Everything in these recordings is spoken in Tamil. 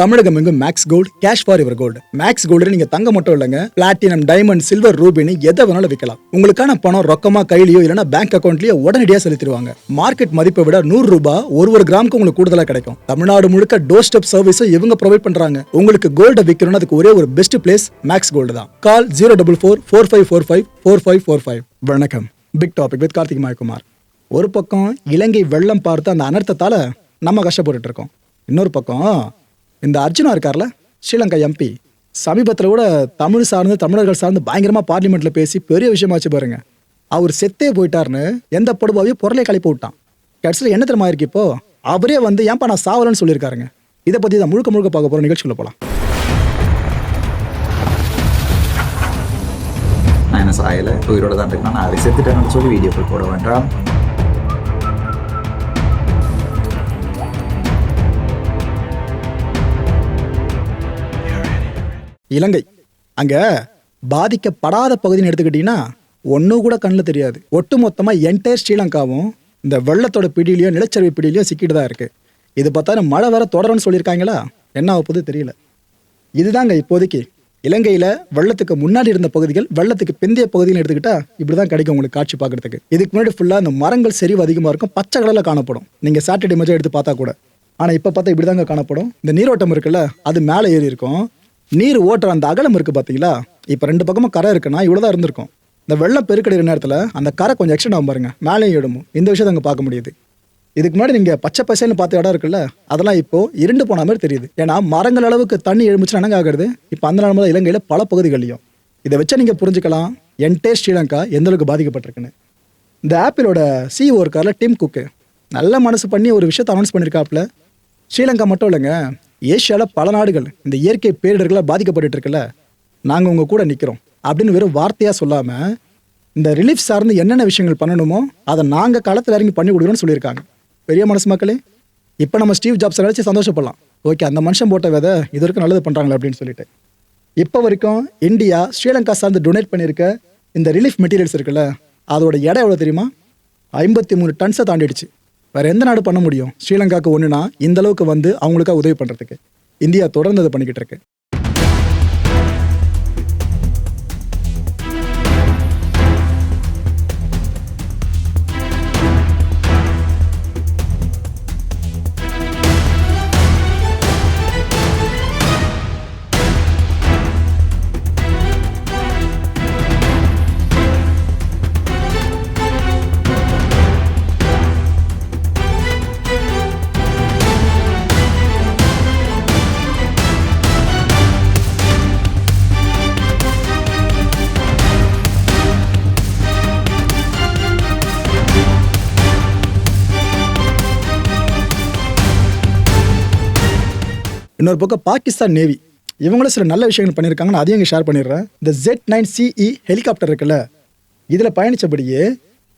தமிழகம் எங்கும் Max Gold cash for your gold Max Gold நீங்க தங்க மட்டும் இல்லைங்க. பிளாட்டினம் டைமண்ட் சில்வர் ரூபினி எதை வேணாலும் விற்கலாம் உங்களுக்கான பணம் ரொக்கமா கையிலயோ இல்லைன்னா பேங்க் அக்கௌண்ட்லயோ உடனடியாக செலுத்திடுவாங்க. மார்க்கெட் மதிப்பை விட நூறு ரூபாய் ஒரு ஒரு கிராமுக்கு உங்களுக்கு கூடுதலா கிடைக்கும். தமிழ்நாடு முழுக்க டோர் ஸ்டெப் சர்வீஸும் இவங்க ப்ரொவைட் பண்றாங்க. உங்களுக்கு கோல்ட விற்கணும்னு அதுக்கு ஒரே ஒரு பெஸ்ட் பிளேஸ் மேக்ஸ் கோல்டு தான். Call zero double four four five four five four five four five வணக்கம். Big Topic with Karthik Mayakumar ஒரு பக்கம் இலங்கை வெள்ளம் பார்த்து அந்த அனர்த்தத்தால நம்ம கஷ்டப்பட்டு இருக்கோம். இன்னொரு பக்கம் இந்த அர்ஜுனா இருக்கார்ல? ஸ்ரீலங்கா எம்பி சமீபத்தில் கூட தமிழ் சார்ந்து தமிழர்கள் சார்ந்து பயங்கரமா பார்லிமெண்ட்டில் பேசி பெரிய விஷயமாச்சு பாருங்க. அவர் செத்தே போயிட்டாருன்னு எந்த படுபாவையும் பொருளை கழிப்பு விட்டான். கடைசியில் என்ன தெரியுமா இருக்கு இப்போ? அவரே வந்து ஏன்பா நான் சாவலன்னு சொல்லியிருக்காருங்க. இதை பற்றி தான் முழுக்க முழுக்க பார்க்க போகிற நிகழ்ச்சிக்குள்ள போகலாம் நான் என்ன சாயலை? உயிரோட தான் இருக்கேன். நான் அதை செத்துட்டேன்னு சொல்லி வீடியோக்கள் போட வேண்டாம். இலங்கை. அங்க பாதிக்கப்படாத பகுதின்னு எடுத்துக்கிட்டீங்கன்னா ஒன்றும் கூட கண்ணில் தெரியாது. ஒட்டு மொத்தமாக என்டையர் ஸ்ரீலங்காவும் இந்த வெள்ளத்தோட பிடியிலையோ நிலச்சரிவு பிடியிலையும் சிக்கிட்டு தான் இருக்குது இது பார்த்தா மழை வர தொடரும்னு சொல்லியிருக்காங்களா? என்ன ஆக தெரியல. இதுதாங்க இப்போதைக்கு. இலங்கையில் வெள்ளத்துக்கு முன்னாடி இருந்த பகுதிகள் வெள்ளத்துக்கு பிந்தைய பகுதிகள் எடுத்துக்கிட்டா இப்படி தான் கிடைக்கும் உங்களுக்கு காட்சி பார்க்கறதுக்கு. இதுக்கு முன்னாடி ஃபுல்லாக இந்த மரங்கள் செறிவு அதிகமாக இருக்கும் பச்சை கலரில் காணப்படும். நீங்கள் சாட்டர்டே இமேஜை எடுத்து பார்த்தா கூட. ஆனால் இப்போ பார்த்தா இப்படி தாங்க காணப்படும். இந்த நீரோட்டம் இருக்குல்ல அது மேலே ஏறி இருக்கும். நீர் ஓட்டுற அந்த அகலம் இருக்கு பார்த்தீங்களா இப்போ ரெண்டு பக்கமும் கரை இருக்குன்னா இவ்வளோ தான் இருந்திருக்கும். இந்த வெள்ளம் பெருக்கடைகிற நேரத்தில் அந்த கரை கொஞ்சம் எக்ஸ்டெண்ட் ஆகும் பாருங்க. மேலேயும் இடமும் இந்த விஷயத்தை அங்கே பார்க்க முடியுது. இதுக்கு முன்னாடி நீங்கள் பச்சை பசேன்னு பார்த்த இடம் இருக்குல்ல அதெல்லாம் இப்போ இருண்டு போன மாதிரி தெரியுது. ஏன்னா மரங்கள் அளவுக்கு தண்ணி எழுமிச்சு என்னங்க ஆகிறது? இப்போ அந்த நிலமை இலங்கையில் பல பகுதிகளையும் இதை வச்சு நீங்கள் புரிஞ்சுக்கலாம் என்டே ஸ்ரீலங்கா எந்த அளவுக்கு பாதிக்கப்பட்டிருக்குன்னு. இந்த ஆப்பிளோட சிஇஓ இருக்கார்ல டீம் குக்கு நல்ல மனசு பண்ணி ஒரு விஷயத்தை அனௌன்ஸ் பண்ணியிருக்காப்புல ஸ்ரீலங்கா மட்டும் இல்லைங்க ஏஷியாவில் பல நாடுகள் இந்த இயற்கை பேரிடர்களால் பாதிக்கப்பட்டு இருக்குல்ல நாங்கள் உங்கள் கூட நிற்கிறோம் அப்படின்னு வெறும் வார்த்தையாக சொல்லாமல் இந்த ரிலீஃப் சார்ந்து என்னென்ன விஷயங்கள் பண்ணணுமோ அதை நாங்கள் களத்தில் இறங்கி பண்ணி கொடுக்குறோம்னு சொல்லியிருக்காங்க. பெரிய மனசு மக்களே இப்போ நம்ம ஸ்டீவ் ஜாப்ஸை நினச்சி சந்தோஷப்படலாம். ஓகே அந்த மனுஷன் போட்ட விதை இது வரைக்கும் நல்லது பண்ணுறாங்களே அப்படின்னு சொல்லிட்டு. இப்போ வரைக்கும் இந்தியா ஸ்ரீலங்கா சார்ந்து டொனேட் பண்ணியிருக்க இந்த ரிலீஃப் மெட்டீரியல்ஸ் இருக்குல்ல அதோட எடை எவ்வளோ தெரியுமா? ஐம்பத்தி மூணு டன்ஸை தாண்டிடுச்சு. வேற எந்த நாடு பண்ண முடியும்? ஸ்ரீலங்காவுக்கு ஒன்றுனா இந்த அளவுக்கு வந்து அவங்களுக்காக உதவி பண்ணுறதுக்கு இந்தியா தொடர்ந்து அதை பண்ணிக்கிட்டு இருக்கு. இன்னொரு பக்கம் பாகிஸ்தான் நேவி இவங்களும் சில நல்ல விஷயங்கள் பண்ணியிருக்காங்கன்னு அதையும் இங்கே ஷேர் பண்ணிடுறேன். இந்த ஜெட் நைன் சிஇ ஹெலிகாப்டர் இருக்குல்ல இதில் பயணித்தபடியே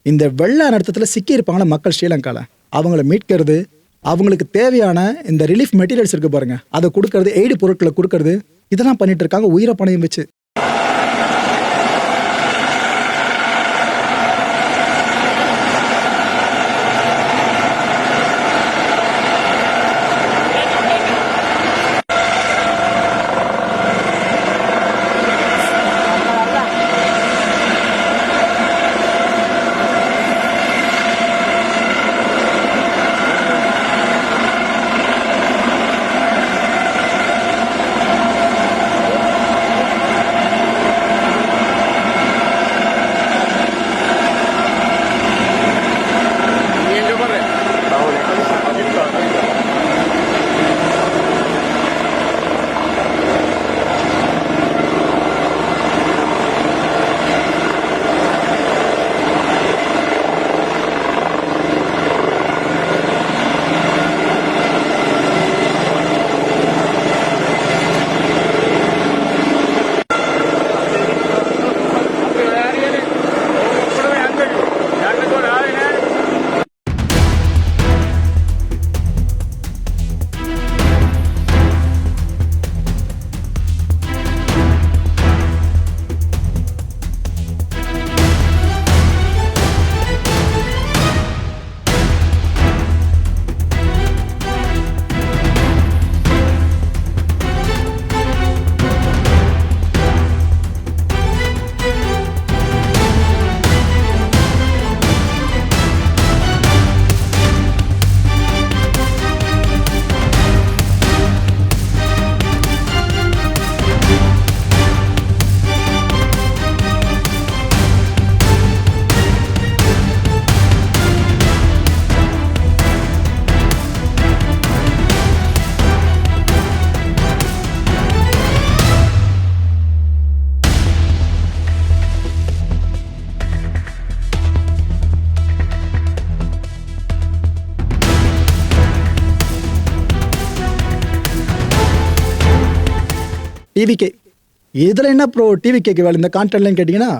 இந்த வெள்ள நடத்தத்தில் சிக்கியிருப்பாங்கள மக்கள் ஸ்ரீலங்காவில் அவங்கள மீட்கிறது அவங்களுக்கு தேவையான இந்த ரிலீஃப் மெட்டீரியல்ஸ் இருக்குது பாருங்கள் அதை கொடுக்கறது எய்டு பொருட்களை கொடுக்கறது இதெல்லாம் பண்ணிட்டு இருக்காங்க உயிரை பணையும் வச்சு. டிவிகே இதில் என்ன ப்ரோ டிவிகேக்கு வேலை? இந்த கான்டென்ட்லன்னு கேட்டிங்கன்னா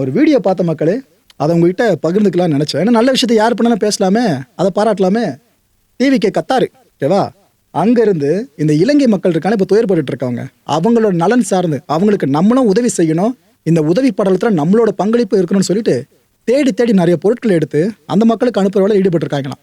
ஒரு வீடியோ பார்த்த மக்களே அதை உங்ககிட்ட பகிர்ந்துக்கலாம்னு நினச்சேன். ஏன்னா நல்ல விஷயத்தை யார் பண்ணாலும் பேசலாமே அதை பாராட்டலாமே. டிவிகே கத்தாரு ஓகேவா? அங்கேருந்து இந்த இலங்கை மக்கள் இருக்காங்க இப்போ துயர்பட்டு இருக்காங்க அவங்களோட நலன் சார்ந்து அவங்களுக்கு நம்மளும் உதவி செய்யணும். இந்த உதவி படலத்தில் நம்மளோட பங்களிப்பு இருக்கணும்னு சொல்லிட்டு தேடி தேடி நிறைய பொருட்களை எடுத்து அந்த மக்களுக்கு அனுப்புகிற வேலை ஈடுபட்டிருக்காங்களாம்.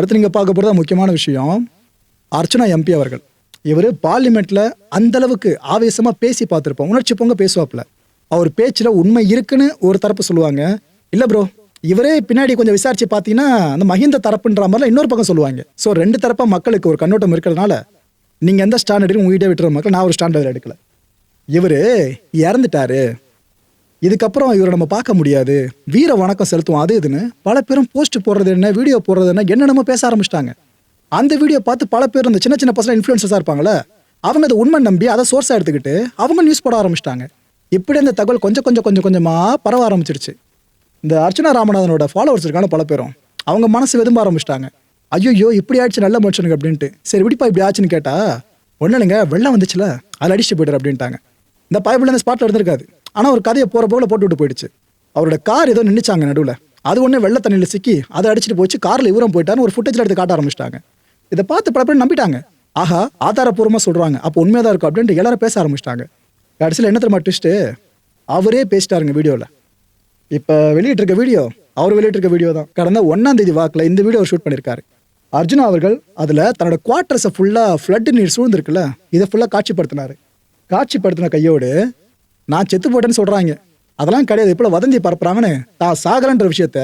அடுத்து நீங்கள் பார்க்க போகிறது முக்கியமான விஷயம். அர்ச்சனா எம்பி அவர்கள். இவர் பார்லிமெண்ட்டில் அந்தளவுக்கு ஆவேசமாக பேசி பார்த்துருப்போம். உணர்ச்சி பொங்க பேசுவாப்புல. அவர் பேச்சில் உண்மை இருக்குன்னு ஒரு தரப்பு சொல்லுவாங்க. இல்லை ப்ரோ இவரே பின்னாடி கொஞ்சம் விசாரிச்சு பார்த்தீங்கன்னா அந்த மஹிந்த தரப்புன்ற மாதிரிலாம் இன்னொரு பக்கம் சொல்லுவாங்க. ஸோ ரெண்டு தரப்பாக மக்களுக்கு ஒரு கண்ணோட்டம் இருக்கிறதுனால நீங்கள் எந்த ஸ்டாண்ட் எடுக்க விட்டுற மக்கள் நான் ஒரு ஸ்டாண்ட் எடுக்கல. இவர் இறந்துட்டாரு. இதுக்கப்புறம் இவரை நம்ம பார்க்க முடியாது. வீர வணக்கம் செலுத்துவோம். அது இதுன்னு பல பேரும் போஸ்ட் போடுறது என்ன வீடியோ போடுறது என்ன என்னென்னமோ பேச ஆரம்பிச்சிட்டாங்க. அந்த வீடியோ பார்த்து பல பேர் இந்த சின்ன சின்ன பசங்க இன்ஃப்ளூயன்சஸாக இருப்பாங்களே அவங்க அதை உண்மை நம்பி அதை சோர்ஸாக எடுத்துக்கிட்டு அவங்க நியூஸ் போட ஆரம்பிச்சிட்டாங்க. இப்படி அந்த தகவல் கொஞ்சம் கொஞ்சம் கொஞ்சம் கொஞ்சமாக பரவ ஆரம்பிச்சிருச்சு. இந்த அர்ச்சனா ராமநாதனோட ஃபாலோவர்ஸ் இருக்கான பல பேரும். அவங்க மனசு வெதும்ப ஆரம்பிச்சிட்டாங்க. ஐயோ இப்படி ஆயிடுச்சு நல்ல மனுஷனுக்கு அப்படின்ட்டு. சரி விடிப்பா இப்படி ஆச்சுன்னு கேட்டா ஒன்றும் வெள்ளம் வந்துச்சுல அதில் அடிச்சுட்டு போய்ட்டார் அப்படின்ட்டாங்க. இந்த பைபிள் அந்த ஸ்பாட்டில் இருந்திருக்காது. ஆனால் ஒரு கதையை போகிற போகல போட்டு விட்டு போயிடுச்சு. அவரோட கார் ஏதோ நின்றுச்சாங்க நடுவில். அது ஒன்று வெள்ள தண்ணியில் சிக்கி அதை அடிச்சுட்டு போச்சு. காரில் இவரம் போயிட்டான்னு ஒரு ஃபுட்டேஜில் எடுத்து காட்ட ஆரம்பிச்சிட்டாங்க. இதை பார்த்து பல பேர் நம்பிட்டாங்க. ஆஹா ஆதாரப்பூர்வமாக சொல்கிறாங்க அப்போ உண்மையாக தான் இருக்கும் அப்படின்ட்டு எல்லாரும் பேச ஆரம்பிச்சிட்டாங்க. கடைசியில் என்ன தெரியுமா ட்விஸ்ட்டு அவரே பேசிட்டாருங்க வீடியோவில் இப்போ வெளியிட்டிருக்க வீடியோ அவர் வெளியிட்டிருக்க வீடியோ தான். கடந்த ஒன்றாம் தேதி வாக்கில் இந்த வீடியோ ஷூட் பண்ணியிருக்காரு. அர்ஜுனா அவர்கள் அதில் தன்னோட குவார்ட்டர்ஸை ஃபுல்லாக ஃப்ளட் நீர் சூழ்ந்திருக்குல்ல இதை ஃபுல்லாக காட்சிப்படுத்தினார். காட்சிப்படுத்தின கையோடு நான் செத்து போட்டேன்னு சொல்கிறாங்க அதெல்லாம் கிடையாது. இப்போ வதந்தி பரப்புறாங்கன்னு தான் சாகலன்ற விஷயத்த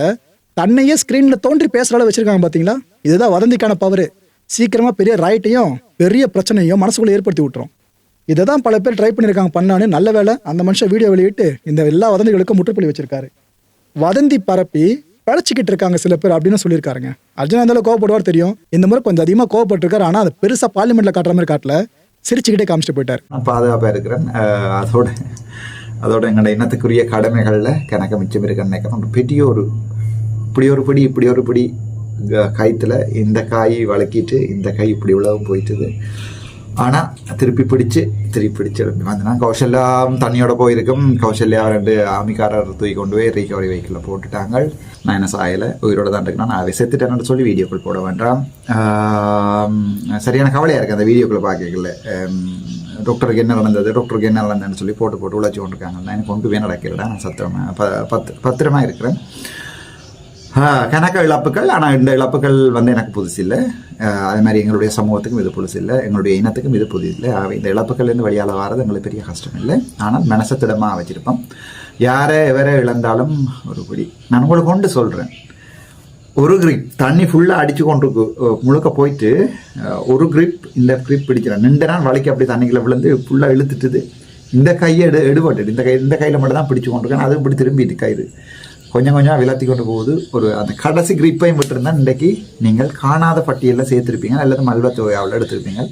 தன்னையே ஸ்க்ரீனில் தோன்றி பேசுகிற அளவு வச்சிருக்காங்க பார்த்தீங்களா இதுதான் வதந்திக்கான பவர் சீக்கிரமாக பெரிய ரைட்டையும் பெரிய பிரச்சனையும் மனசுக்குள்ளே ஏற்படுத்தி விட்டுரும். இதை தான் பல பேர் ட்ரை பண்ணியிருக்காங்க பண்ணான்னு நல்ல வேளை அந்த மனுஷன் வீடியோ வெளியிட்டு இந்த எல்லா வதந்திகளுக்கும் முற்றுப்புள்ளி வச்சிருக்காரு. வதந்தி பரப்பி பழச்சிக்கிட்டு இருக்காங்க சில பேர் அப்படின்னு சொல்லியிருக்காருங்க. அர்ஜுனா இருந்தாலும் கோவப்படுவார் தெரியும். இந்த முறை கொஞ்சம் அதிகமாக கோவப்பட்டிருக்காரு. ஆனால் அதை பெருசாக பார்லிமெண்ட்டில் காட்டுற மாதிரி காட்டல. சிரிச்சுக்கிட்டே காமிச்சிட்டு போயிட்டார். நான் பாதுகாப்பாக இருக்கிறேன். அதோட அதோட எங்களோட இனத்துக்குரிய கடமைகளில் கணக்க மிச்சம் இருக்குன்னு நினைக்கிறேன் ஒரு பெரிய ஒரு இப்படி ஒரு பிடி இப்படி ஒரு பிடி க- கயித்துல இந்த காய் வளர்க்கிட்டு இந்த கை இப்படி உழவும் போயிட்டுது. ஆனால் திருப்பி பிடிச்சு திருப்பி பிடிச்சு எழுப்பி வந்தனா கௌசல்யா தண்ணியோட போயிருக்கும். கௌசல்யா ரெண்டு ஆமிக்காரர் தூக்கி கொண்டு போய் ரீகவரி வெஹிக்கிளில் போட்டுட்டாங்க. நான் என்ன சாயலை? உயிரோட தான் இருக்கேன். நான் அதை செத்துட்டேன்னு சொல்லி வீடியோக்கள் போட வேண்டாம். சரியான கவலையாக இருக்குது அந்த வீடியோக்களை பார்க்கல டாக்டருக்கு என்ன நடந்தது? டாக்டருக்கு என்ன நடந்ததுன்னு சொல்லி போட்டு போட்டு உழைச்சி கொண்டிருக்காங்க. நான் எனக்கு கொண்டு போய் நடக்கிறேன் நான் சத்திரமாக ப பத்து பத்திரமா இருக்கிறேன். கணக்க இழப்புகள். ஆனால் இந்த இழப்புகள் வந்து எனக்கு புதுசு இல்லை. அதே மாதிரி எங்களுடைய சமூகத்துக்கும் இது புதுசு இல்லை. எங்களுடைய இனத்துக்கும் இது புதுசு இல்லை. ஆகவே இந்த இழப்புகள்லேருந்து வெளியால் வர்றது எங்களுக்கு பெரிய கஷ்டம் இல்லை. ஆனால் மனசை திடமாக வச்சுருப்போம். யாரை எவரை இழந்தாலும் ஒரு படி நான் உங்களுக்கு கொண்டு சொல்கிறேன் ஒரு கிரிப் தண்ணி ஃபுல்லாக அடித்து கொண்டு முழுக்க போயிட்டு ஒரு கிரிப் இந்த கிரிப் பிடிக்கிறேன் நின்று நான் வலிக்கு அப்படி தண்ணிக்குள்ளே விழுந்து ஃபுல்லாக இழுத்துட்டுது. இந்த கையை எடு எடுபட்டுது இந்த கை இந்த கையில் மட்டும் தான் பிடிச்சு கொண்டிருக்கேன். அதுவும் இப்படி திரும்பிட்டு கயிறு கொஞ்சம் கொஞ்சம் விலத்தி கொண்டு போகுது. ஒரு அந்த கடைசி கிரிப்பையும் விட்டுருந்தா இன்றைக்கு நீங்கள் காணாத பட்டியலில் சேர்த்துருப்பீங்க. அல்லது மல்வத்தொகையாவில் எடுத்திருப்பீங்க.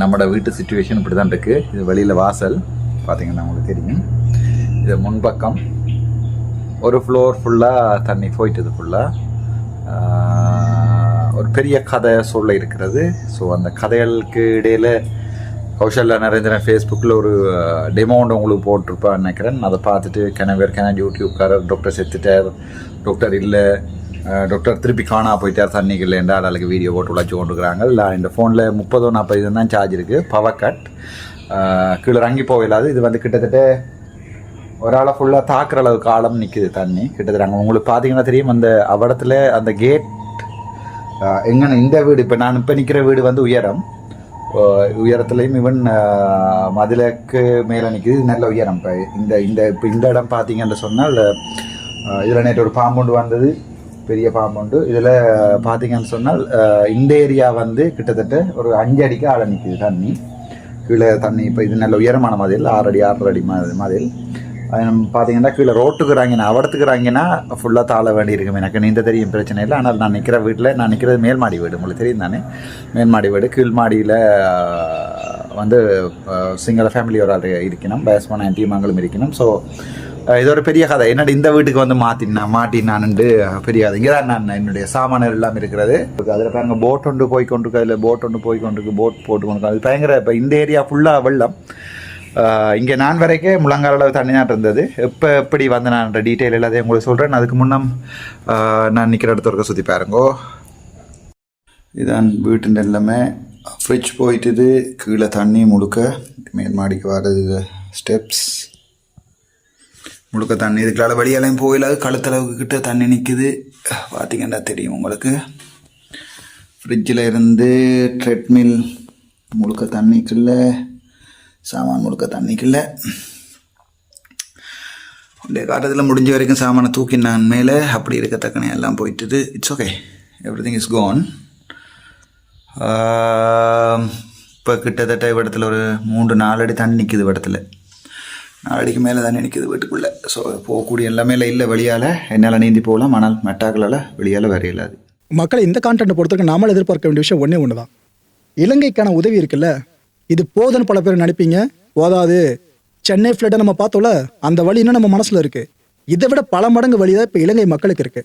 நம்மளோட வீட்டு சுச்சுவேஷன் இப்படி தான் இருக்குது இது வெளியில் வாசல். பார்த்தீங்கன்னா உங்களுக்கு தெரியும். இது முன்பக்கம். ஒரு ஃப்ளோர் ஃபுல்லாக தண்ணி போயிட்டது ஃபுல்லாக ஒரு பெரிய கதை சொல்ல இருக்கிறது. ஸோ அந்த கதைகளுக்கு இடையில் கௌஷல்யா நரேந்திரன் ஃபேஸ்புக்கில் ஒரு டெமோ ஒன்று உங்களுக்கு போட்டிருப்பான்னு நினைக்கிறேன். அதை பார்த்துட்டு கிணவர் கிண யூடியூப்காரர் டாக்டர் செத்துட்டார் டாக்டர் இல்லை டாக்டர் திருப்பி காணா போயிட்டார் தண்ணிக்கு என்ற ஆளுக்கு வீடியோ போட்டு உழைச்சி கொண்டுருக்குறாங்க. இல்லை இந்த ஃபோனில் முப்பதோ நாற்பது தான் சார்ஜ் இருக்குது பவர் கட் கீழே இறங்கி போகலாது இது வந்து கிட்டத்தட்ட ஒரு ஆளை ஃபுல்லாக தாக்குற அளவுக்கு ஆழம் நிற்குது தண்ணி. கிட்டத்தட்ட அங்கே உங்களுக்கு பார்த்தீங்கன்னா தெரியும் அந்த அவடத்தில் அந்த கேட் எங்கே இந்த வீடு இப்போ நான் இப்போ நிற்கிற வீடு வந்து உயரம். உயரத்துலையும் இவன் மதிலுக்கு மேலே நிற்கிது நல்ல உயரம். இப்போ இந்த இந்த இப்போ இந்த இடம் பார்த்தீங்கன்னு சொன்னால் இதில் நேற்று ஒரு பாம்புண்டு வந்தது. பெரிய பாம்புண்டு. இதில் பார்த்தீங்கன்னு சொன்னால் இந்த ஏரியா வந்து கிட்டத்தட்ட ஒரு அஞ்சு அடிக்கு ஆழம் நிற்கிது தண்ணி. கீழே தண்ணி இப்போ இது நல்ல உயரமான மதில். ஆறு அடி ஆறரை அடி மதில். பார்த்தீங்கன்னா கீழே ரோட்டுக்கு இறங்கினா ஃபுல்லாக தாழ வேண்டி இருக்கும். எனக்கு நீந்த தெரியும் பிரச்சனை இல்லை. ஆனால் நான் நிற்கிற வீட்டில் நான் நிற்கிறது மேல் மாடி வீடு. உங்களுக்கு தெரியும் தானே? மேல் மாடி வீடு. கீழ் மாடியில் வந்து சிங்கள ஃபேமிலி ஒரு ஆள் இருக்கணும். பேஸ்மான டீமாங்களும் இருக்கணும். ஸோ இது ஒரு பெரிய கதை. என்னடி இந்த வீட்டுக்கு வந்து மாற்றினா மாட்டினான்ட்டு பெரிய கதை இங்கே தான் நான் என்னுடைய சாமானர் எல்லாம் இருக்கிறது. அதில் பாருங்க போட் ஒன்று போய் கொண்டிருக்கு. அதில் போட் ஒன்று போய் கொண்டிருக்கு. போட் போட்டு கொண்டு அது பயங்கர இப்போ இந்த ஏரியா ஃபுல்லாக வெள்ளம். இங்கே நான் வரைக்கும் முழங்கால் அளவு தண்ணி தான் இருந்தது. எப்போ எப்படி வந்து நான் டீட்டெயில் எல்லாத்தையும் உங்களுக்கு சொல்கிறேன் அதுக்கு முன்னம் நான் நிற்கிற இடத்துல இருக்க சுற்றி பாருங்கோ. இதான் வீட்டு எல்லாமே. ஃப்ரிட்ஜ் போயிட்டுது. கீழே தண்ணி முழுக்க. மேல் மாடிக்கு வர்றது ஸ்டெப்ஸ் முழுக்க தண்ணி. இதுக்குள்ளால வெளியெல்லாம் போயிடாது கழுத்தளவுக்கு கிட்ட தண்ணி நிற்குது பார்த்தீங்கன்னா தெரியும் உங்களுக்கு. ஃப்ரிட்ஜில் இருந்து ட்ரெட்மில் முழுக்க தண்ணிக்குள்ளே. சாமான் முழுக்க தண்ணிக்குள்ள. அப்படியே காட்டத்தில் முடிஞ்ச வரைக்கும் சாமானை தூக்கி நான் மேலே. அப்படி இருக்கத்தக்கனே எல்லாம் போயிட்டுது. It's okay everything is gone இப்போ கிட்டத்தட்ட இடத்துல ஒரு மூன்று நாலு அடி தண்ணி நிற்கிது இடத்துல நாலு அடிக்கு மேலே தண்ணி நிற்கிது வீட்டுக்குள்ளே. ஸோ போகக்கூடிய எல்லாமே இல்லை வெளியால். என்னால் நீந்தி போகலாம். ஆனால் மெட்டாக்களால் வெளியால் வர இல்லாது மக்களை இந்த கான்டென்ட் பொறுத்தவரைக்கும் நாமளும் எதிர்பார்க்க வேண்டிய விஷயம் ஒன்றே ஒன்று தான் இலங்கைக்கான உதவி இருக்குல்ல? இது போதுன்னு பல பேர் நினைப்பீங்க. போதாது. சென்னை ஃப்ளட்டை நம்ம பார்த்தோம்ல அந்த வழி இன்னும் நம்ம மனசில் இருக்கு. இதை விட பல மடங்கு வழி தான் இப்போ இலங்கை மக்களுக்கு இருக்கு.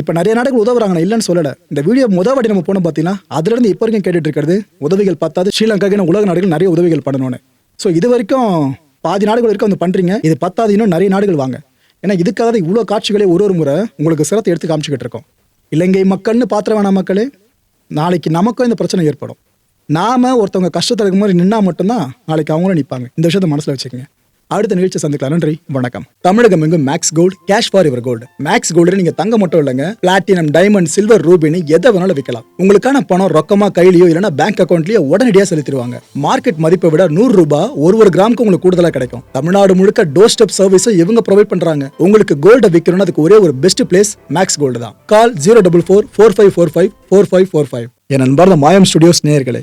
இப்போ நிறைய நாடுகள் உதவுறாங்க இல்லைன்னு சொல்லலை. இந்த வீடியோ முத வாட்டி நம்ம போனோம் பார்த்தீங்கன்னா அதுலேருந்து இப்போ வரைக்கும் கேட்டுட்டு இருக்கிறது உதவிகள் பார்த்தாது ஸ்ரீலங்காக்கு உலக நாடுகள் நிறைய உதவிகள் பண்ணணும்னு. ஸோ இது வரைக்கும் பாதி நாடுகள் வரைக்கும் வந்து பண்ணுறீங்க இது பத்தாது இன்னும் நிறைய நாடுகள் வாங்க. ஏன்னா இதுக்காக தான் இவ்வளோ காட்சிகளே ஒரு ஒரு முறை உங்களுக்கு சிரத்தை எடுத்து காமிச்சிக்கிட்டு இருக்கோம். இலங்கை மக்கள்னு பாத்திர வேணாம் மக்களே. நாளைக்கு நமக்கும் இந்த பிரச்சனை ஏற்படும். நாம ஒருத்தவங்க கஷ்டத்தில் இருக்கும் மாதிரி நின்னா மட்டும்தான் நாளைக்கு அவங்களும் நிற்பாங்க இந்த விஷயத்தை மனசில் வச்சுக்கோங்க. அடுத்த நிகழ்ச்சி சந்திக்கலாம். நன்றி வணக்கம். தமிழகம் எங்கும் Max Gold cash for your gold Max Gold நீங்க தங்க மட்டும் இல்லைங்க. பிளாட்டினம் டைமண்ட் சில்வர் ரூபினி எதை வேணாலும் விற்கலாம். உங்களுக்கான பணம் ரொக்கமா கையிலயோ இல்லைன்னா பேங்க் அக்கௌண்ட்லயோ உடனடியாக செலுத்திடுவாங்க. மார்க்கெட் மதிப்பை விட நூறு ரூபாய் ஒரு ஒரு கிராமுக்கு உங்களுக்கு கூடுதலா கிடைக்கும். தமிழ்நாடு முழுக்க டோர் ஸ்டெப் சர்வீஸும் இவங்க ப்ரொவைட் பண்றாங்க. உங்களுக்கு கோல்ட விற்கணும்னு அதுக்கு ஒரே ஒரு பெஸ்ட் பிளேஸ் மேக்ஸ் கோல்டு தான். Call zero double four four five four five four five four five என் நண்பர் மாயம் ஸ்டுடியோஸ் நேர்களே